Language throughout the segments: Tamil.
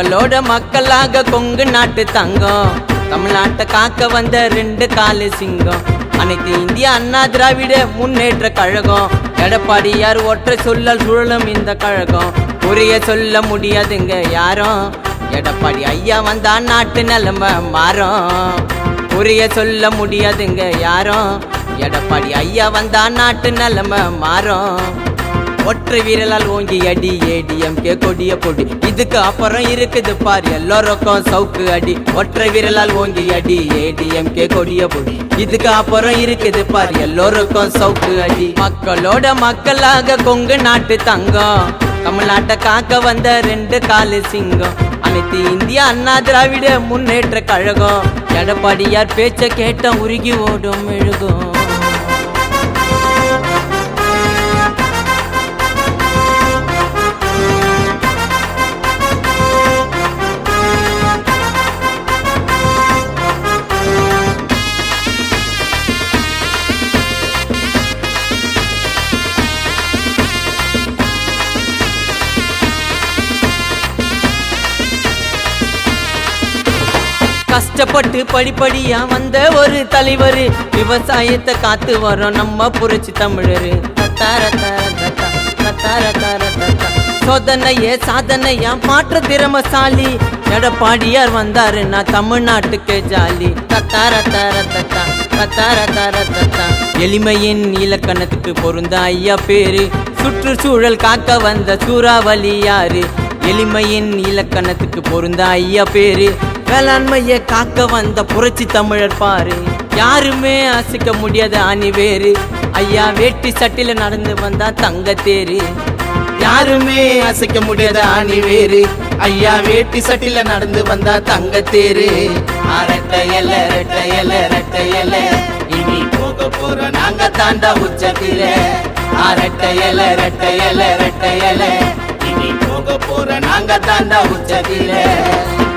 மக்களோட மக்களாக கொங்கு நாட்டு தங்கம். தமிழ்நாட்டை காக்க வந்த ரெண்டு காலு சிங்கம். அனைத்து இந்திய அண்ணா திராவிட முன்னேற்ற கழகம். எடப்பாடியார் ஒற்றை சொல்ல சுழலும் இந்த கழகம். புரிய சொல்ல முடியாதுங்க யாரும். எடப்பாடி ஐயா வந்தா நாட்டு நிலம மாறும். புரிய சொல்ல முடியாதுங்க யாரும். எடப்பாடி ஐயா வந்தா நாட்டு நிலம மாறும். ஒற்றை வீரலால் ஓங்கி அடி ஏடிஎம்கே கொடிய பொடி இதுக்கு அப்புறம் இருக்குது பார் எல்லோருக்கும் சவுக்கு அடி. ஒற்றை வீரலால் ஓங்கி அடி ஏடிஎம்கே கொடிய பொடி இதுக்கு அப்புறம் இருக்குது பார் எல்லோருக்கும் சவுக்கு அடி. மக்களோட மக்களாக கொங்கு நாட்டு தங்கம். தமிழ்நாட்டை காக்க வந்த ரெண்டு காலு சிங்கம். அனைத்து இந்திய அண்ணா திராவிட முன்னேற்ற கழகம். எடப்பாடியார் பேச்ச கேட்ட உருகி ஓடும் எழுகும் கஷ்டப்பட்டு படிப்படியா வந்த ஒரு தலைவர். விவசாயத்தை காத்து வரோம் நம்ம புரட்சி தமிழரு. சோதனைய சோதனையே சாதனையா மாற்ற திறமசாலி. எடப்பாடியார் வந்தாருன்னா தமிழ்நாட்டுக்கு ஜாலி. தத்தார தார தத்தா தத்தார தார தத்தா. எளிமையின் இலக்கணத்துக்கு பொருந்த ஐயா பேரு. சுற்றுச்சூழல் காக்க வந்த சூறாவளி யாரு? எளிமையின் இலக்கணத்துக்கு பொருந்த ஐயா பேரு. வேளாண்மையை காக்க வந்த புரட்சி தமிழர் பாரு. யாருமே அசைக்க முடியாத அணி வேறு. ஐயா வேட்டி சட்டில நடந்து வந்தா தங்க தேரு. யாருமே அசைக்க முடியாத அணி வேறு. ஐயா வேட்டி சட்டில நடந்து வந்தா தங்க தேரு. அரட்டையல ரெட்டையல ரெட்டையல இனி போக போற நாங்க தாண்டா உச்சத்தில. அரட்டையல ரெட்டையல ரெட்டையல போற நாங்க தாண்டா உச்சத்தில.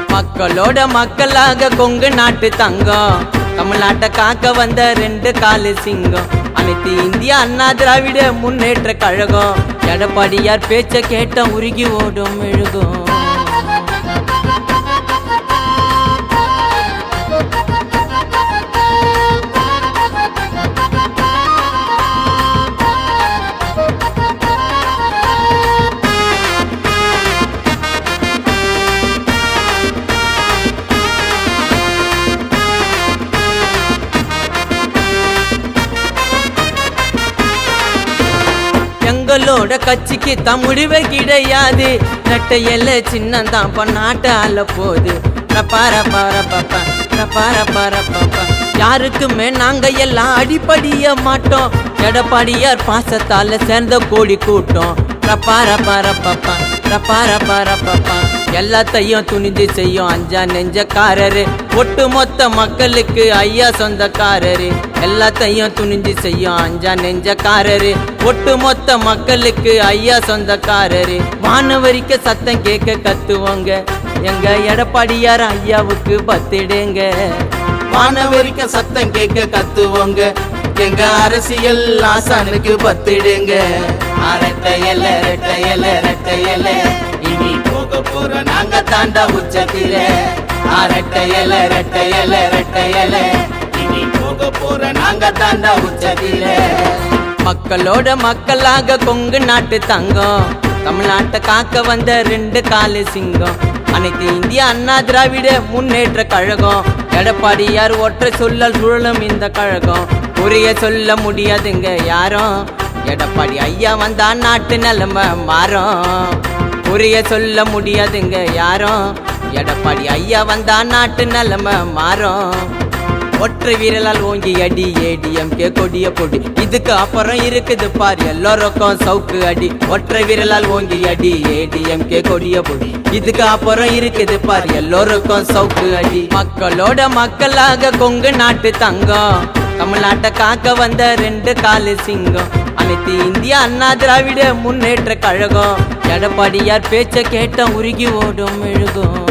மக்களோட மக்களாக கொங்கு நாட்டு தங்கம். தமிழ்நாட்டை காக்க வந்த ரெண்டு காலு சிங்கம். அனைத்து இந்திய அண்ணா திராவிட முன்னேற்ற கழகம். எடப்பாடியார் பேச்ச கேட்ட உருகி ஓடும் மெழுகும். எங்களோட கட்சிக்கு தான் கிடையாது நட்டையல்ல சின்னந்தான் பண்ணாட்ட அல்ல போது பார பார பாப்பா பார பார பாப்பா யாருக்குமே நாங்க எல்லாம் அடிப்படிய மாட்டோம் எடப்பாடியார் பாசத்தால சேர்ந்த கோடி கூட்டம் பார பார பாப்பா பார பார பாப்பா எல்லாத்தையும் துணிந்து செய்யும் அஞ்சா நெஞ்சக்காரரு. ஒட்டு மொத்த மக்களுக்கு ஐயா சொந்தக்காரரு. எல்லாத்தையும் துணிஞ்சு செய்யும் அஞ்சா நெஞ்சக்காரரு. ஒட்டு மொத்த மக்களுக்கு ஐயா சொந்தக்காரரு. வானவரிக்க சத்தம் கேட்க கத்துவோங்க. எங்க எடப்பாடியார் ஐயாவுக்கு பத்திடுங்க. வானவரிக்க சத்தம் கேட்க கத்துவோங்க. எங்க அரசியல் ஆசானுக்கு பத்திடுங்க. அரட்டையல ரெட்டையல ரெட்டையல போக நாங்க தாண்டா உச்சத்திலே ரெட்டையல ரெட்டையல ரெட்டையல இனி போக போற நாங்க தாண்டா உச்சத்திலே. மக்களோட மக்களாக கொங்கு நாட்டு தங்கம். தமிழ்நாட்டை காக்க வந்த ரெண்டு காலு சிங்கம். அனைத்து இந்திய அண்ணா திராவிட முன்னேற்ற கழகம். எடப்பாடியார் ஒற்றை சொல்லல் சுழலும் இந்த கழகம். புரிய சொல்ல முடியாதுங்க யாரும். எடப்பாடி ஐயா வந்தா நாட்டு நிலைமை மாறும். புரிய சொல்ல முடியாதுங்க யாரும். எடப்பாடி ஐயா வந்தா நாட்டு நிலைமை மாறும். ஒற்றை வீரலால் ஓங்கி அடி ஏடிஎம்கே கொடிய பொடி. இதுக்கு அப்புறம் இருக்குது பார் எல்லோருக்கும் சவுக்கு அடி. ஒற்றை வீரலால் ஓங்கி அடி ஏடிஎம்கே கொடிய பொடி. இதுக்கு அப்புறம் இருக்குது பார் எல்லோருக்கும் சவுக்கு அடி. மக்களோட மக்களாக கொங்கு நாட்டு தங்கம். தமிழ்நாட்டை காக்க வந்த ரெண்டு காலு சிங்கம். அனைத்து இந்திய அண்ணா திராவிட முன்னேற்ற கழகம். எடப்பாடியார் பேச்ச கேட்ட உருகி ஓடும் மெழுகும்.